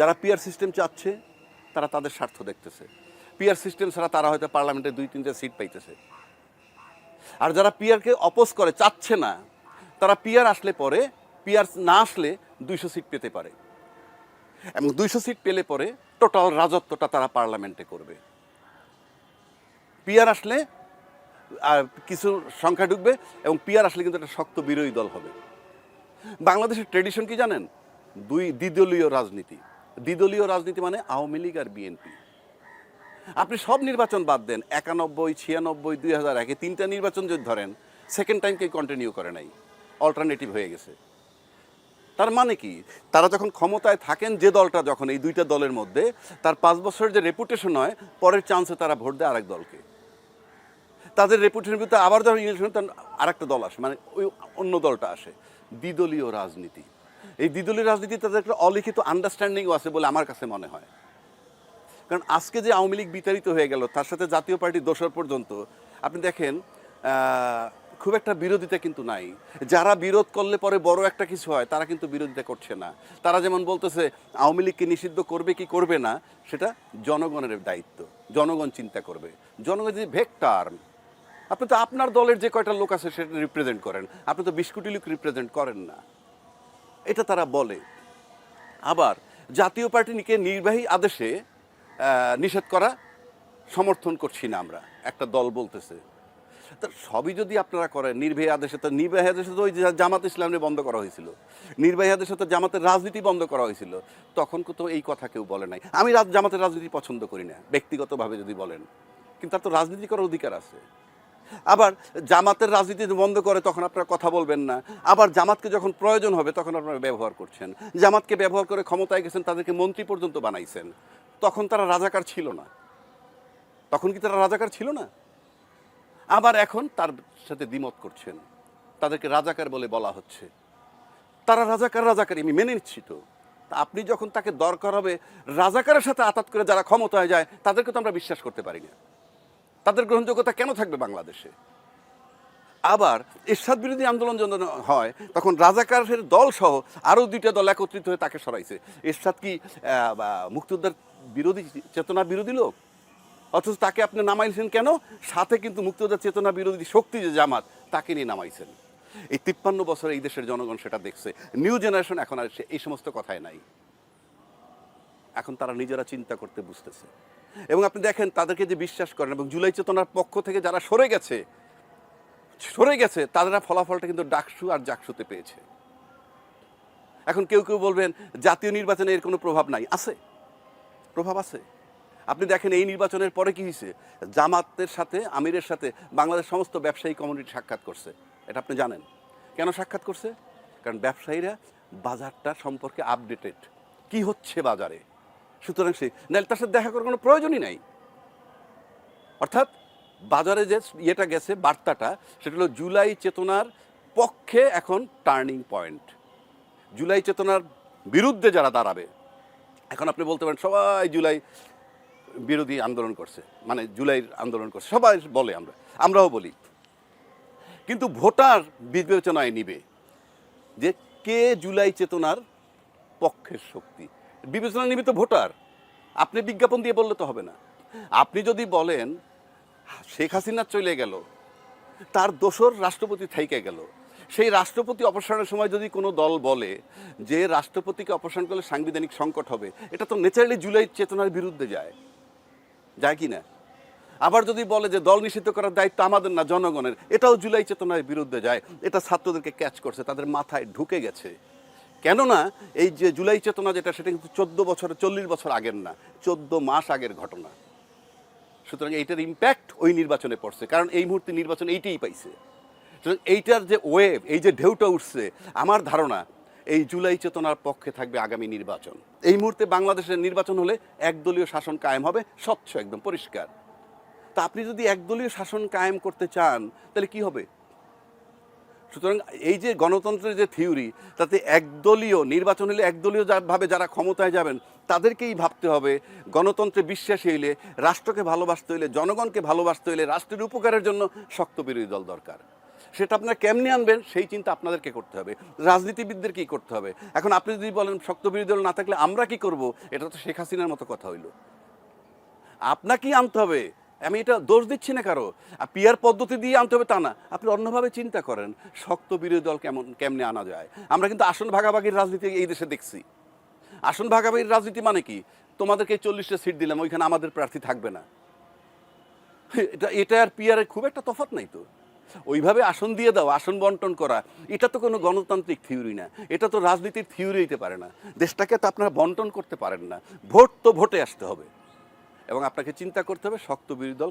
যারা peer system চাচ্ছে, তারা তাদের স্বার্থ দেখতেছে। পিয়ার সিস্টেম ছাড়া তারা হয়তো পার্লামেন্টে দুই, তিনটে সিট পাইতেছে। আর যারা পিয়ারকে অপোজ করে, চাচ্ছে না, তারা পিয়ার আসলে পরে পিয়ার না আসলে দুইশো সিট পেতে পারে। এবং দুইশো সিট পেলে পরে টোটাল রাজত্বটা তারা পার্লামেন্টে করবে। পিয়ার আসলে কিছু সংখ্যা ঢুকবে এবং পিয়ার আসলে কিন্তু একটা শক্ত বিরোধী দল হবে। বাংলাদেশের ট্রেডিশন কি জানেন? দুই দ্বিদলীয় রাজনীতি। দ্বিদলীয় রাজনীতি মানে আওয়ামী লীগ আর বিএনপি। আপনি সব নির্বাচন বাদ দেন, একানব্বই, ছিয়ানব্বই, দুই হাজার একে তিনটা নির্বাচন যদি ধরেন সেকেন্ড টাইম কেউ কন্টিনিউ করে নাই অল্টারনেটিভ হয়ে গেছে। তার মানে কি? তারা যখন ক্ষমতায় থাকেন, যে দলটা যখন, এই দুইটা দলের মধ্যে, তার পাঁচ বছরের যে রেপুটেশন হয়, পরের চান্সে তারা ভোট দেয় আরেক দলকে। তাদের রেপুটেশনের ভিতরে আবার যখন ইলেকশন তখন আরেকটা দল আসে মানে ওই অন্য দলটা আসে। দ্বিদলীয় রাজনীতি। এই দ্বিদলীয় রাজনীতি তাদের একটা অলিখিত আন্ডারস্ট্যান্ডিংও আছে বলে আমার কাছে মনে হয়। কারণ আজকে যে আওয়ামী লীগ বিতাড়িত হয়ে গেল, তার সাথে জাতীয় পার্টি দোসর পর্যন্ত, আপনি দেখেন খুব একটা বিরোধিতা কিন্তু নাই। যারা বিরোধ করলে পরে বড় একটা কিছু হয়, তারা কিন্তু বিরোধিতা করছে না। তারা যেমন বলতেছে, আওয়ামী লীগকে নিষিদ্ধ করবে কি করবে না, সেটা জনগণের দায়িত্ব, জনগণ চিন্তা করবে। জনগণ যে ভেক্টার আপনি তো আপনার দলের যে কয়টা লোক আছে, সেটা রিপ্রেজেন্ট করেন। আপনি তো বিশ কোটি লোক রিপ্রেজেন্ট করেন না। এটা তারা বলে। আবার জাতীয় পার্টিকে নির্বাহী আদেশে নিষেধ করা সমর্থন করছি না আমরা, একটা দল বলতেছে। তা সবই যদি আপনারা করেন, নির্বাহী আদেশে তো, নির্বাহী আদেশে তো ওই জামাত ইসলামে বন্ধ করা হয়েছিল। নির্বাহী আদেশে তো জামাতের রাজনীতি বন্ধ করা হয়েছিল। তখন তো এই কথা কেউ বলে নাই। আমি জামাতের রাজনীতি পছন্দ করি না, ব্যক্তিগতভাবে যদি বলেন। কিন্তু তার তো রাজনীতি করার অধিকার আছে। আবার জামাতের রাজনীতি বন্ধ করে, তখন আপনারা কথা বলবেন না। আবার জামাতকে যখন প্রয়োজন হবে, তখন আপনারা ব্যবহার করছেন। জামাতকে ব্যবহার করে ক্ষমতায় গেছেন, তাদেরকে মন্ত্রী পর্যন্ত বানাইছেন। তখন তারা রাজাকার ছিল না। তখন কি তারা রাজাকার ছিল না? আবার এখন তার সাথে দ্বিমত করছেন। তাদেরকে রাজাকার বলে বলা হচ্ছে। তারা রাজাকার রাজাকার, আমি মেনে নিচ্ছি তো আপনি যখন তাকে দরকার হবে, রাজাকারের সাথে আতাত করে যারা ক্ষমতায় যায়, তাদেরকে তো আমরা বিশ্বাস করতে পারি না। তাদের গ্রহণযোগ্যতা কেন থাকবে বাংলাদেশে? আবার এরশাদ বিরোধী আন্দোলন যখন হয়, তখন রাজাকারের দল সহ আরও দুইটা দল একত্রিত হয়ে তাকে সরাইছে। এরশাদ কি মুক্তিযোদ্ধার বিরোধী চেতনা বিরোধী লোক? অথচ তাকে আপনি নামাইছেন কেন? সাথে কিন্তু মুক্তিযোদ্ধার চেতনা বিরোধী শক্তি যে জামাত, তাকে নিয়ে নামাইছেন। এই তিপ্পান্ন বছরে এই দেশের জনগণ সেটা দেখছে। নিউ জেনারেশন এখন আর এই সমস্ত কথায় নাই। এখন তারা নিজেরা চিন্তা করতে বুঝতেছে। এবং আপনি দেখেন তাদেরকে যে বিশ্বাস করেন এবং জুলাই চেতনার পক্ষ থেকে যারা সরে গেছে সরে গেছে তারা ফলাফলটা কিন্তু ডাকসু আর জাকসুতে পেয়েছে। এখন কেউ কেউ বলবেন, জাতীয় নির্বাচনে এর কোনো প্রভাব নাই। আছে। প্রভাব আছে। আপনি দেখেন এই নির্বাচনের পরে কি হয়েছে? জামাতের সাথে, আমিরের সাথে বাংলাদেশ সমস্ত ব্যবসায়ী কমিউনিটি সাক্ষাৎ করছে। এটা আপনি জানেন। কেন সাক্ষাৎ করছে? কারণ ব্যবসায়ীরা বাজারটা সম্পর্কে আপডেটেড কি হচ্ছে বাজারে? সুতরাং সে নাহলে তার সাথে দেখা করার কোনো প্রয়োজনই নাই। অর্থাৎ বাজারে যে ইয়েটা গেছে, বার্তাটা, সেটা হলো জুলাই চেতনার পক্ষে এখন টার্নিং পয়েন্ট। জুলাই চেতনার বিরুদ্ধে যারা দাঁড়াবে, এখন আপনি বলতে পারেন সবাই জুলাই বিরোধী আন্দোলন করছে মানে জুলাই আন্দোলন করছে, সবাই বলে আমরা, আমরাও বলি। কিন্তু ভোটার বিবেচনায় নিবে যে কে জুলাই চেতনার পক্ষের শক্তি? বিবেচনা নিবে তো ভোটার, আপনি বিজ্ঞাপন দিয়ে বললে তো হবে না। আপনি যদি বলেন, শেখ হাসিনা চলে গেল, তার দোসর রাষ্ট্রপতি থাইকে গেল, সেই রাষ্ট্রপতি অপসারণের সময় যদি কোনো দল বলে যে রাষ্ট্রপতিকে অপসারণ করলে সাংবিধানিক সংকট হবে, এটা তো ন্যাচারালি জুলাই চেতনার বিরুদ্ধে যায়। যায় কি না? আবার যদি বলে যে দল নিষিদ্ধ করার দায়িত্ব আমাদের না, জনগণের, এটাও জুলাই চেতনার বিরুদ্ধে যায়। এটা ছাত্রদেরকে ক্যাচ করছে, তাদের মাথায় ঢুকে গেছে। কেননা এই যে জুলাই চেতনা যেটা, সেটা কিন্তু চোদ্দ বছর, চল্লিশ বছর আগের না, চোদ্দ মাস আগের ঘটনা। সুতরাং এইটার ইম্প্যাক্ট ওই নির্বাচনে পড়ছে, কারণ এই মুহূর্তে নির্বাচন এইটাই পাইছে। সুতরাং এইটার যে ওয়েভ এই যে ঢেউটা উঠছে, আমার ধারণা এই জুলাই চেতনার পক্ষে থাকবে আগামী নির্বাচন। এই মুহূর্তে বাংলাদেশের নির্বাচন হলে একদলীয় শাসন কায়েম হবে, স্বচ্ছ একদম, পরিষ্কার। তা আপনি যদি একদলীয় শাসন কায়েম করতে চান, তাহলে কি হবে? সুতরাং এই যে গণতন্ত্রের যে থিওরি, তাতে একদলীয়, নির্বাচন হলে একদলীয় ভাবে যারা ক্ষমতায় যাবেন, তাদেরকেই ভাবতে হবে। গণতন্ত্রে বিশ্বাসী হইলে, রাষ্ট্রকে ভালোবাসতে হইলে, জনগণকে ভালোবাসতে হইলে, রাষ্ট্রের উপকারের জন্য শক্ত বিরোধী দল দরকার। সেটা আপনারা কেমনি আনবেন? সেই চিন্তা আপনাদেরকে করতে হবে। রাজনীতিবিদদের কি করতে হবে? এখন আপনি যদি বলেন শক্ত বিরোধী দল না থাকলে আমরা কি করব? এটা তো শেখ হাসিনার মতো কথা হইল। আপনাকেই আনতে হবে। আমি এটা দোষ দিচ্ছি না কারও। আর পিয়ার পদ্ধতি দিয়ে আনতে হবে তা না। আপনি অন্যভাবে চিন্তা করেন, শক্ত বিরোধী দল কেমন, কেমনে আনা যায়। আমরা কিন্তু আসন ভাগাভাগির রাজনীতি এই দেশে দেখছি। আসন ভাগাভাগির রাজনীতি মানে কি? তোমাদেরকে চল্লিশটা সিট দিলাম, ওইখানে আমাদের প্রার্থী থাকবে না। এটা এটা আর পিয়ারের খুব একটা তফাৎ নাই তো। ওইভাবে আসন দিয়ে দাও, আসন বন্টন করা, এটা তো কোনো গণতান্ত্রিক থিওরি না। এটা তো রাজনীতির থিওরি হইতে পারে না। দেশটাকে তো আপনারা বন্টন করতে পারেন না। ভোট তো ভোটে আসতে হবে। এবং আপনাকে চিন্তা করতে হবে শক্ত বিরোধী দল